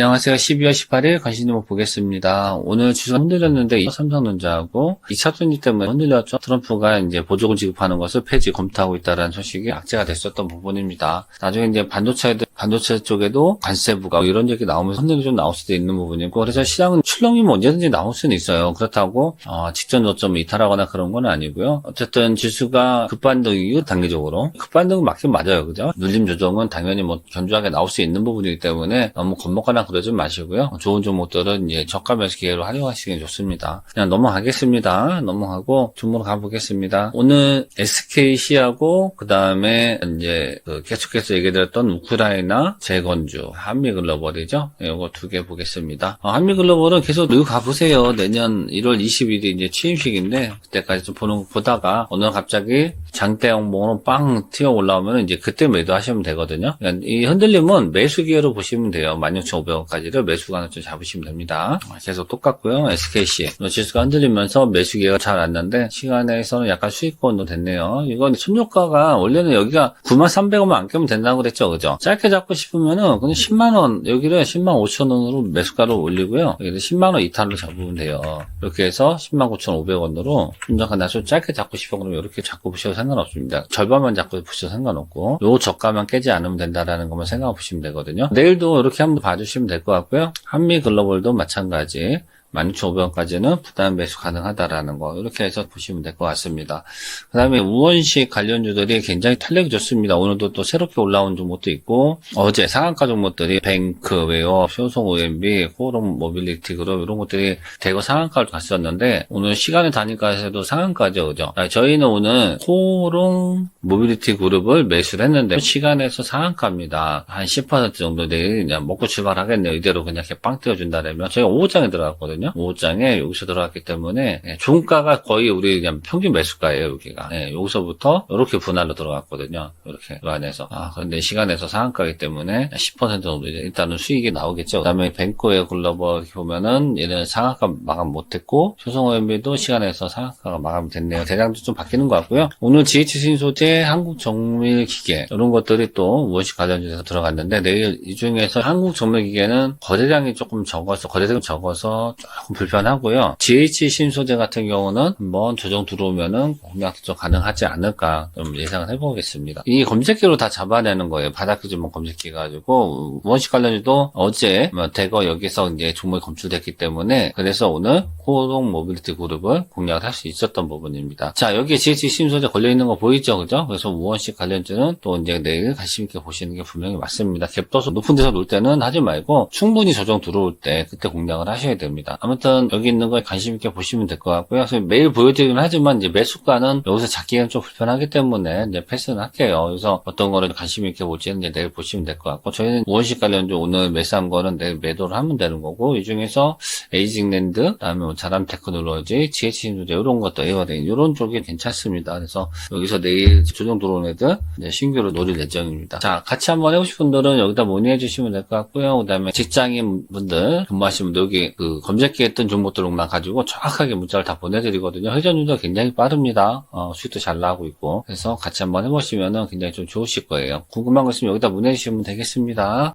안녕하세요. 12월 18일 관심도 보겠습니다. 오늘 주가 흔들렸는데 삼성전자하고 2차 전지 때문에 흔들렸죠. 트럼프가 이제 보조금 지급하는 것을 폐지 검토하고 있다는 소식이 악재가 됐었던 부분입니다. 나중에 이제 반도체 반도체 쪽에도 관세부가 이런 얘기 나오면서 흔들이 좀 나올 수도 있는 부분이고 그래서 시장은 출렁이면 뭐 언제든지 나올 수는 있어요. 그렇다고 어, 직전 저점을 이탈하거나 그런 건 아니고요. 어쨌든 지수가 급반등이고 단기적으로 급반등은 맞긴 맞아요. 그죠? 눌림 조정은 당연히 뭐 견조하게 나올 수 있는 부분이기 때문에 너무 겁먹거나 그러지 마시고요. 좋은 종목들은 이제 저가 매수 기회로 활용하시는 게 좋습니다. 그냥 넘어가겠습니다. 넘어가고 종목으로 가보겠습니다. 오늘 SKC하고 그 다음에 이제 그 계속해서 얘기드렸던 우크라이나 재건주 한미 글로벌이죠. 이거 두 개 보겠습니다. 어, 한미 글로벌은 계속 늘 가보세요. 내년 1월 20일이 이제 취임식인데 그때까지 좀 보는 보다가 오늘 갑자기 장대 항목으로 빵 튀어 올라오면 이제 그때 매도하시면 되거든요. 그러니까 이 흔들림은 매수 기회로 보시면 돼요. 16,500원까지를 매수관을 좀 잡으시면 됩니다. 계속 똑같고요. SKC 지수가 흔들리면서 매수 기회가 잘 왔는데 시간에서는 약간 수익권도 됐네요. 이건 손효과가 원래는 여기가 93,300원만 안 깨면 된다고 그랬죠. 그죠? 짧게 잡고 싶으면은 그냥 10만원 여기를 10만 5천원으로 매수가를 올리고요. 여기를 10만원 이탈로 잡으면 돼요. 이렇게 해서 10만 9,500원으로 순정한 나서 짧게 잡고 싶어 그러면 이렇게 잡고 보셔도 상관없습니다. 절반만 잡고 보셔도 상관없고 요 저가만 깨지 않으면 된다라는 것만 생각해 보시면 되거든요. 내일도 이렇게 한번 봐주시면 될 것 같고요. 한미 글로벌도 마찬가지. 16,500원까지는 부담 매수 가능하다라는 거 이렇게 해서 보시면 될 것 같습니다. 그 다음에 우원식 관련주들이 굉장히 탄력이 좋습니다. 오늘도 또 새롭게 올라온 종목도 있고 어제 상한가 종목들이 뱅크, 웨어, 효성 OMB, 호롱 모빌리티 그룹 이런 것들이 대거 상한가를 갔었는데 오늘 시간의 단위가에서도 상한가죠. 그죠? 자, 저희는 오늘 호롱 모빌리티 그룹을 매수를 했는데 시간에서 상한가입니다. 한 10% 정도 내일 그냥 먹고 출발하겠네요. 이대로 그냥 이렇게 빵 띄워준다면 저희가 5호장에 들어갔거든요. 5호장에 여기서 들어갔기 때문에 예, 종가가 거의 우리 그냥 평균 매수가예요. 여기가 예, 여기서부터 이렇게 분할로 들어갔거든요. 이렇게 그 안에서 아 그런데 시간에서 상한가이기 때문에 10% 정도 이제 일단은 수익이 나오겠죠. 그다음에 뱅코의 글로벌 보면은 얘는 상한가 마감 못했고 효성OMB도 시간에서 상한가가 마감됐네요. 대량도 좀 바뀌는 것 같고요. 오늘 GH 신소재, 한국 정밀 기계 이런 것들이 또 무엇이 관련돼서 들어갔는데 내일 이 중에서 한국 정밀 기계는 거래량이 조금 적어서 거래량이 적어서 조금 불편하고요. GH 신소재 같은 경우는 한번 조정 들어오면은 공략도 좀 가능하지 않을까 좀 예상을 해보겠습니다. 이 검색기로 다 잡아내는 거예요. 바닥 기준만 검색기 가지고 원식 관련주도 어제 뭐 대거 여기서 이제 종목이 검출됐기 때문에 그래서 오늘 호동 모빌리티 그룹을 공략을 할 수 있었던 부분입니다. 자 여기 GH 신소재 걸려 있는 거 보이죠, 그죠? 그래서 우원식 관련주는 또 이제 내일 관심 있게 보시는 게 분명히 맞습니다. 갭도수 높은 데서 놀 때는 하지 말고 충분히 조정 들어올 때 그때 공략을 하셔야 됩니다. 아무튼 여기 있는 거에 관심 있게 보시면 될 것 같고요. 그래서 매일 보여드리긴 하지만 이제 매수가는 여기서 잡기는 좀 불편하기 때문에 이제 패스는 할게요. 그래서 어떤 거를 관심 있게 볼지는 이제 내일 보시면 될 것 같고 저희는 우원식 관련주 오늘 매수한 거는 내일 매도를 하면 되는 거고 이 중에서 에이징랜드, 그다음에 뭐 자람 테크놀로지, GH 인수제 이런 것도 에어링 이런 쪽이 괜찮습니다. 그래서 여기서 내일 조정 들어오는 애들 이제 신규로 노릴 예정입니다. 자 같이 한번 해보실 분들은 여기다 문의해 주시면 될 것 같고요. 그다음에 직장인 분들 근무하시는 분들 여기 그 검색기했던 종목들만 가지고 정확하게 문자를 다 보내드리거든요. 회전율도 굉장히 빠릅니다. 어, 수익도 잘 나오고 있고 그래서 같이 한번 해보시면 굉장히 좀 좋으실 거예요. 궁금한 거 있으면 여기다 문의해 주시면 되겠습니다.